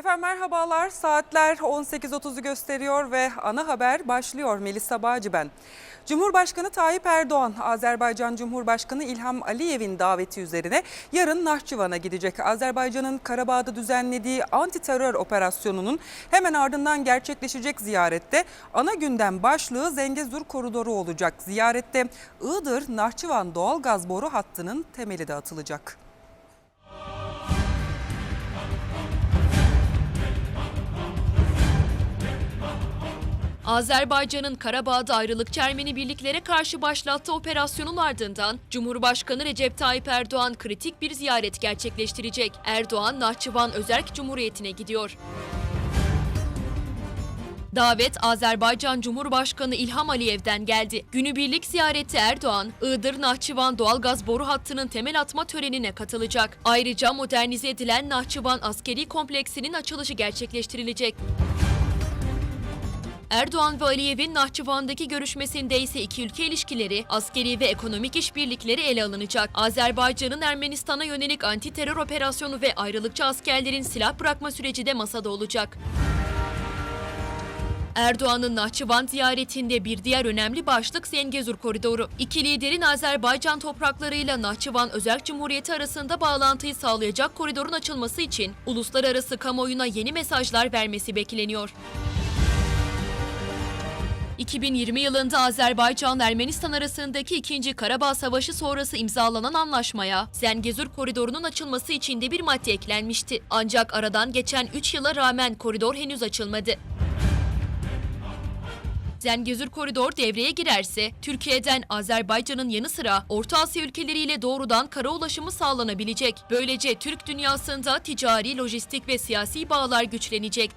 Efendim merhabalar. Saatler 18.30'u gösteriyor ve ana haber başlıyor. Melisa Bağcı ben. Cumhurbaşkanı Tayyip Erdoğan, Azerbaycan Cumhurbaşkanı İlham Aliyev'in daveti üzerine yarın Nahçıvan'a gidecek. Azerbaycan'ın Karabağ'da düzenlediği anti terör operasyonunun hemen ardından gerçekleşecek ziyarette ana gündem başlığı Zengezur koridoru olacak. Ziyarette Iğdır-Nahçıvan doğalgaz boru hattının temeli de atılacak. Azerbaycan'ın Karabağ'da ayrılıkçı Ermeni birliklere karşı başlattığı operasyonun ardından Cumhurbaşkanı Recep Tayyip Erdoğan kritik bir ziyaret gerçekleştirecek. Erdoğan, Nahçıvan Özerk Cumhuriyeti'ne gidiyor. Davet Azerbaycan Cumhurbaşkanı İlham Aliyev'den geldi. Günübirlik ziyareti Erdoğan, Iğdır Nahçıvan doğalgaz boru hattının temel atma törenine katılacak. Ayrıca modernize edilen Nahçıvan askeri kompleksinin açılışı gerçekleştirilecek. Erdoğan ve Aliyev'in Nahçıvan'daki görüşmesinde ise iki ülke ilişkileri, askeri ve ekonomik işbirlikleri ele alınacak. Azerbaycan'ın Ermenistan'a yönelik anti terör operasyonu ve ayrılıkçı askerlerin silah bırakma süreci de masada olacak. Erdoğan'ın Nahçıvan ziyaretinde bir diğer önemli başlık Zengezur Koridoru. İki liderin Azerbaycan topraklarıyla Nahçıvan Özerk Cumhuriyeti arasında bağlantıyı sağlayacak koridorun açılması için uluslararası kamuoyuna yeni mesajlar vermesi bekleniyor. 2020 yılında Azerbaycan-Ermenistan arasındaki 2. Karabağ Savaşı sonrası imzalanan anlaşmaya Zengezur koridorunun açılması için de bir madde eklenmişti. Ancak aradan geçen 3 yıla rağmen koridor henüz açılmadı. Zengezur koridor devreye girerse Türkiye'den Azerbaycan'ın yanı sıra Orta Asya ülkeleriyle doğrudan kara ulaşımı sağlanabilecek. Böylece Türk dünyasında ticari, lojistik ve siyasi bağlar güçlenecek.